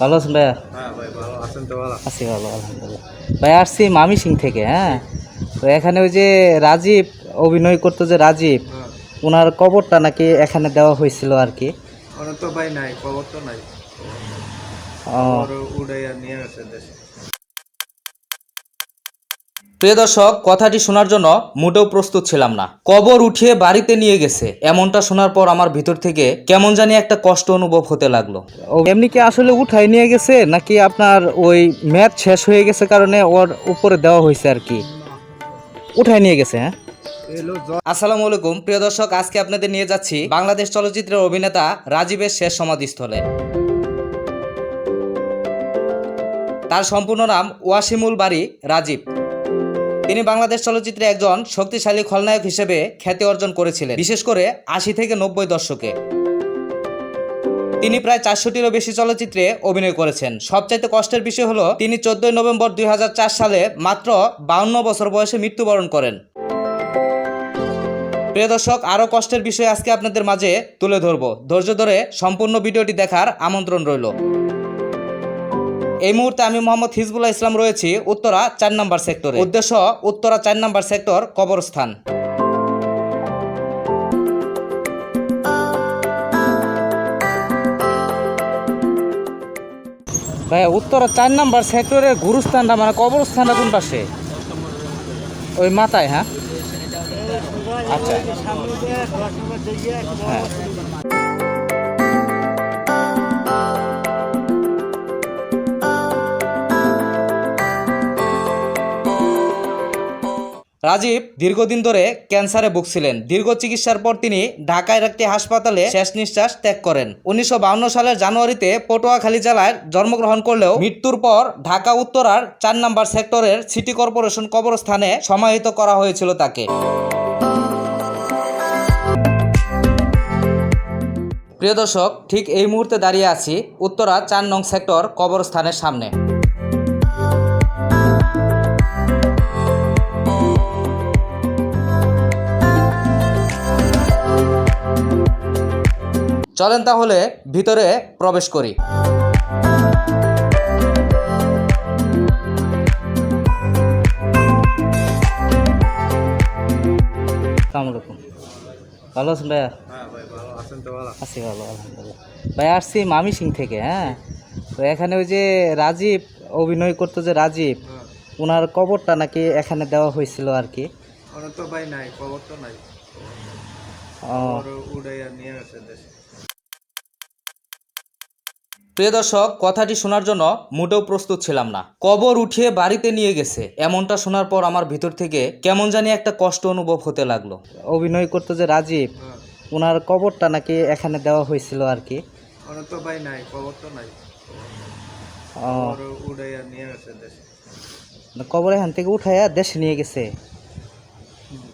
ভালো আছেন ভাইয়া? হ্যাঁ আছি ভালো আলহামদুলিল্লাহ। ভাই আসছি মামি সিং থেকে হ্যাঁ? তো এখানে ওই যে রাজীব অভিনয় করতো যে রাজীব হ্যাঁ। ওনার কবরটা নাকি এখানে দেওয়া হয়েছিল আর কি? তো ভাই নাই খবর তো নাই। ও, উড়াইয়া নিয়ে গেছে দেশে। প্রিয় দর্শক কথাটি শোনার জন্য মোটেও প্রস্তুত ছিলাম না। কবর উঠিয়ে বাড়িতে নিয়ে গেছে। এমনটা শোনার পর আমার ভিতর থেকে কেমন জানি একটা কষ্ট অনুভব হতে লাগল। এমনি কি আসলে উঠাই নিয়ে গেছে নাকি আপনার ওই ম্যাচ শেষ হয়ে গেছে কারণে ওর উপরে দেওয়া হয়েছে আর কি? উঠাই নিয়ে গেছে হ্যাঁ? আসসালামু আলাইকুম। প্রিয় দর্শক আজকে আপনাদের নিয়ে যাচ্ছি বাংলাদেশ চলচ্চিত্রের অভিনেতা রাজীবের শেষ সমাধিস্থলে। তার সম্পূর্ণ নাম ওয়াসিমুল বাড়ি রাজীব। তিনি বাংলাদেশ চলচ্চিত্রে একজন শক্তিশালী খলনায়ক হিসেবে খ্যাতি অর্জন করেছিলেন, বিশেষ করে আশি থেকে নব্বই দশকে। তিনি প্রায় চারশোটিরও বেশি চলচ্চিত্রে অভিনয় করেছেন। সবচাইতে কষ্টের বিষয় হলো, তিনি চোদ্দই নভেম্বর দুই হাজার চার সালে মাত্র বাউন্ন বছর বয়সে মৃত্যুবরণ করেন। প্রিয় দর্শক, আরও কষ্টের বিষয় আজকে আপনাদের মাঝে তুলে ধরবো। ধৈর্য ধরে সম্পূর্ণ ভিডিওটি দেখার আমন্ত্রণ রইল। এই মুহূর্তে আমি মোহাম্মদ হিজবুল্লাহ ইসলাম রয়েছি উত্তরা চার নম্বর সেক্টরে। উদ্দেশ্য, উত্তরা চার নম্বর সেক্টর কবরস্থান। ভাই উত্তরা চার নম্বর সেক্টরের গুরুস্থানটা মানে কবরস্থানটা কোন পাশে? ওই মাথায় হ্যাঁ? আচ্ছা। হ্যাঁ। রাজীব দীর্ঘদিন ধরে ক্যান্সারে ভুগছিলেন। দীর্ঘ চিকিৎসার পর তিনি ঢাকার একটি হাসপাতালে শেষ নিঃশ্বাস ত্যাগ করেন। উনিশশো সালের জানুয়ারিতে পটুয়াখালী জেলায় জন্মগ্রহণ করলেও মৃত্যুর পর ঢাকা উত্তরার চার নম্বর সেক্টরের সিটি কর্পোরেশন কবরস্থানে সমাহিত করা হয়েছিল তাকে। প্রিয় দর্শক, ঠিক এই মুহূর্তে দাঁড়িয়ে আছি উত্তরা চার নং সেক্টর কবরস্থানের সামনে। চলেন তাহলে ভিতরে প্রবেশ করি। ভালো আছেন ভাইয়া? হ্যাঁ ভাই ভালো। আছেন তো ভালো? আছি ভালো আলহামদুলিল্লাহ। ভাই আসছি মামি সিং থেকে হ্যাঁ? তো এখানে ওই যে রাজীব অভিনয় করতো যে রাজীব হ্যাঁ। ওনার কবরটা নাকি এখানে দেওয়া হয়েছিল আর কি? তো ভাই নাই খবর তো নাই। ও, উড়াইয়া নিয়ে গেছে দেশে। প্রিয় দর্শক কথাটি শোনার জন্য মোটেও প্রস্তুত ছিলাম না। কবর উঠিয়ে বাড়িতে নিয়ে গেছে। এমনটা শোনার পর আমার ভিতর থেকে কেমন জানি একটা কষ্ট অনুভব হতে লাগল। অভিনয় করতো যে রাজীব ওনার কবরটা নাকি এখানে দেওয়া হয়েছিল আর কি? তো ভাই নাই খবর তো নাই। ও, ওর উড়াইয়া নিয়ে গেছে দেশে। কবর এখান থেকে উঠাইয়া দেশে নিয়ে গেছে।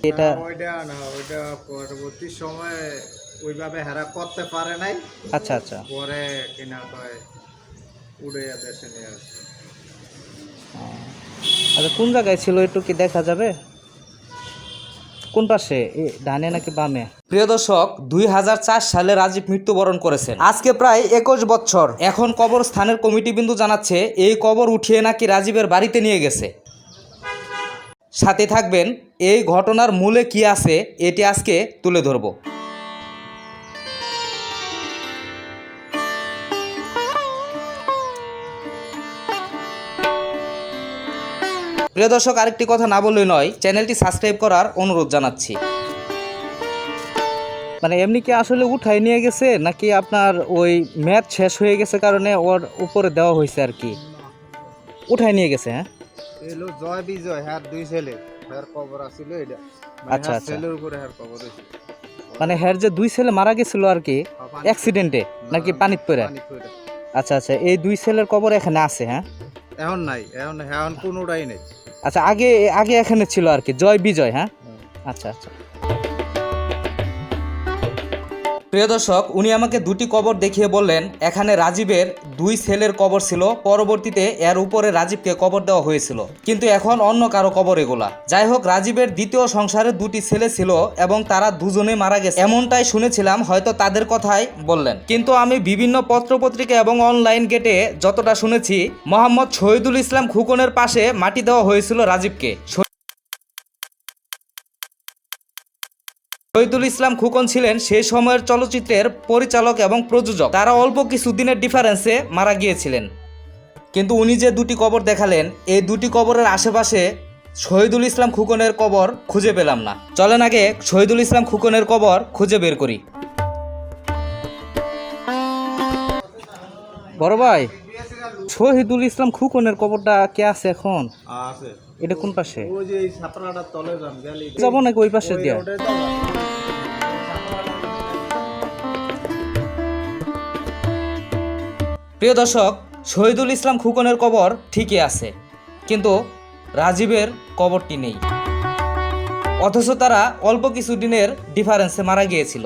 এটা না, ওইটা না ওইটা পরবর্তী সময়ে ওইভাবে হেরা করতে পারে নাই। আচ্ছা আচ্ছা। পরে কিনা কয় উড়াইয়া দেশে নিয়ে গেছে আচ্ছা কোন জায়গায় ছিল একটু কি দেখা যাবে? কোন পাশে? ডানে নাকি বামে? প্রিয় দর্শক দুই হাজার চার সালে রাজীব মৃত্যুবরণ করেছেন। আজকে প্রায় একুশ বছর। এখন কবরস্থানের কমিটি বিন্দু জানাচ্ছে এই কবর উঠিয়ে নাকি রাজীবের বাড়িতে নিয়ে গেছে। সাথে থাকবেন এই ঘটনার মূলে কি আছে এটি আজকে তুলে ধরবো। প্রিয় দর্শক আরেকটি কথা না বললেই নয় চ্যানেলটি সাবস্ক্রাইব করার অনুরোধ জানাচ্ছি। মানে এমনি কি আসলে উঠাই নিয়ে গেছে নাকি আপনার ওই ম্যাচ শেষ হয়ে গেছে কারণে ওর উপরে দেওয়া হয়েছে আর কি? উঠাই নিয়ে গেছে হ্যাঁ? এলো জয় বিজয় হ্যার দুই ছেলে। হ্যার খবর আছিল এটা মানে আচ্ছা, আচ্ছা। ছেলের উপরে হ্যার খবর হয়েছে। মানে হ্যার যে দুই ছেলে মারা গেছিল আর কি অ্যাক্সিডেন্টে নাকি পানিত পড়ে পড়ে। আচ্ছা আচ্ছা এই দুই ছেলের কবর এখানে আছে হ্যাঁ? এখন নাই এখন এখন কোনোটাই নেই। আচ্ছা আগে আগে এখানে ছিল আর কি জয় বিজয় হ্যাঁ? আচ্ছা আচ্ছা। প্রিয় দর্শক, উনি আমাকে দুটি কবর দেখিয়ে বললেন। এখানে রাজীবের দুই ছেলের কবর ছিল, পরবর্তীতে এর উপরে রাজীবকে কবর দেওয়া হয়েছিল। কিন্তু এখন অন্য কারও কবর এগুলা। যাই হোক, রাজীবের দ্বিতীয় সংসারে দুটি ছেলে ছিল এবং তারা দুজনে মারা গেছে। এমনটাই শুনেছিলাম, হয়তো তাদের কথাই বললেন। কিন্তু আমি বিভিন্ন পত্রপত্রিকা এবং অনলাইন গেটে যতটা শুনেছি, মোহাম্মদ শহীদুল ইসলাম খুকনের পাশে মাটি দেওয়া হয়েছিল রাজীবকে। শহীদুল ইসলাম খুকন ছিলেন সেই সময়ের চলচ্চিত্রের পরিচালক এবং প্রযোজক। তারা অল্প কিছু দিনের ডিফারেন্সে মারা গিয়েছিলেন। কিন্তু উনি যে দুটি কবর দেখালেন এই দুটি কবরের আশেপাশে শহীদুল ইসলাম খুকনের কবর খুঁজে পেলাম না। চলেন আগে শহীদুল ইসলাম খুকনের কবর খুঁজে বের করি। বড় ভাই শহীদুল ইসলাম খুকনের কবরটা কে আছে এখন? আছে। এটা কোন পাশে? ওই যে এই ছাত্রাটার তলে যান গেলি যাব নাকি ওই পাশে দিয়া? প্রিয় দর্শক, শহীদুল ইসলাম খুকনের কবর ঠিকই আছে, কিন্তু রাজীবের কবরটি নেই। অথচ তারা অল্প কিছু দিনের ডিফারেন্সে মারা গিয়েছিল।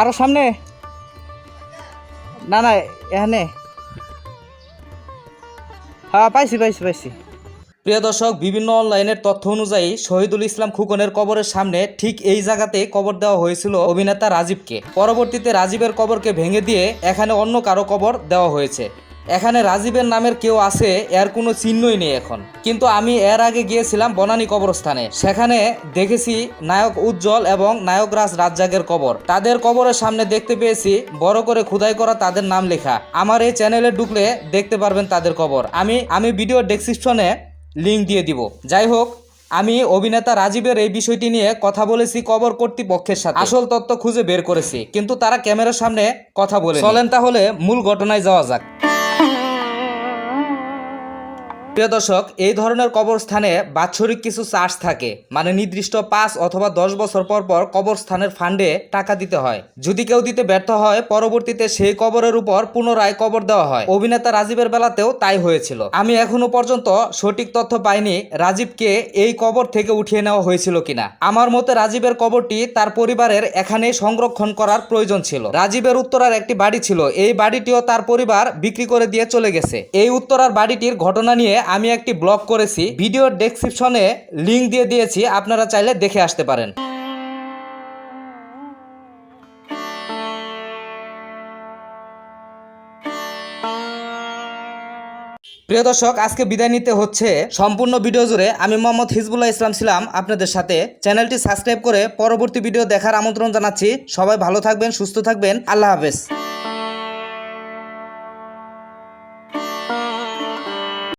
আরও সামনে? না না, এখানে। হ্যাঁ পাইছি পাইছি পাইছি। প্রিয় দর্শক, বিভিন্ন অনলাইনের তথ্য অনুযায়ী শহীদুল ইসলাম খুকনের কবরের সামনে ঠিক এই জায়গাতে কবর দেওয়া হয়েছিল অভিনেতা রাজীবকে। পরবর্তীতে রাজীবের কবরকে ভেঙে দিয়ে এখানে অন্য কারও কবর দেওয়া হয়েছে। এখানে রাজীবের নামের কেউ আছে, এর কোনো চিহ্নই নেই এখন। কিন্তু আমি এর আগে গিয়েছিলাম বনানী কবরস্থানে। সেখানে দেখেছি নায়ক উজ্জ্বল এবং নায়ক রাজ রাজ্জাকের কবর। তাদের কবরের সামনে দেখতে পেয়েছি, বড় করে খুদাই করা তাদের নাম লেখা। আমার এই চ্যানেলে ঢুকলে দেখতে পারবেন তাদের কবর। আমি আমি ভিডিও ডেসক্রিপশনে লিঙ্ক দিয়ে দিব। যাই হোক, আমি অভিনেতা রাজীবের এই বিষয়টি নিয়ে কথা বলেছি কবর কর্তৃপক্ষের সাথে। আসল তথ্য খুঁজে বের করেছি, কিন্তু তারা ক্যামেরার সামনে কথা বলে চলেন তাহলে মূল ঘটনায় যাওয়া যাক। প্রিয় দর্শক, এই ধরনের কবরস্থানে বাৎসরিক কিছু চার্জ থাকে। মানে নির্দিষ্ট পাঁচ অথবা দশ বছর পর পর কবরস্থানের ফান্ডে টাকা দিতে হয়। যদি কেউ দিতে ব্যর্থ হয়, পরবর্তীতে সেই কবরের উপর পুনরায় কবর দেওয়া হয়। অভিনেতা রাজীবের বেলাতেও তাই হয়েছিল। আমি এখনও পর্যন্ত সঠিক তথ্য পাইনি রাজীবকে এই কবর থেকে উঠিয়ে নেওয়া হয়েছিল কিনা। আমার মতে রাজীবের কবরটি তার পরিবারের এখানেই সংরক্ষণ করার প্রয়োজন ছিল। রাজীবের উত্তরার একটি বাড়ি ছিল। এই বাড়িটিও তার পরিবার বিক্রি করে দিয়ে চলে গেছে। এই উত্তরার বাড়িটির ঘটনা নিয়ে আমি একটি ব্লগ করেছি ভিডিওর ডেসক্রিপশনে লিংক দিয়ে দিয়েছি, আপনারা চাইলে দেখে আসতে পারেন। প্রিয় দর্শক, আজকে বিদায় নিতে হচ্ছে। সম্পূর্ণ ভিডিও জুড়ে আমি মোহাম্মদ হিজবুল্লাহ ইসলাম ছিলাম আপনাদের সাথে। চ্যানেলটি সাবস্ক্রাইব করে পরবর্তী ভিডিও দেখার আমন্ত্রণ জানাচ্ছি। সবাই ভালো থাকবেন, সুস্থ থাকবেন। আল্লাহ হাফেজ।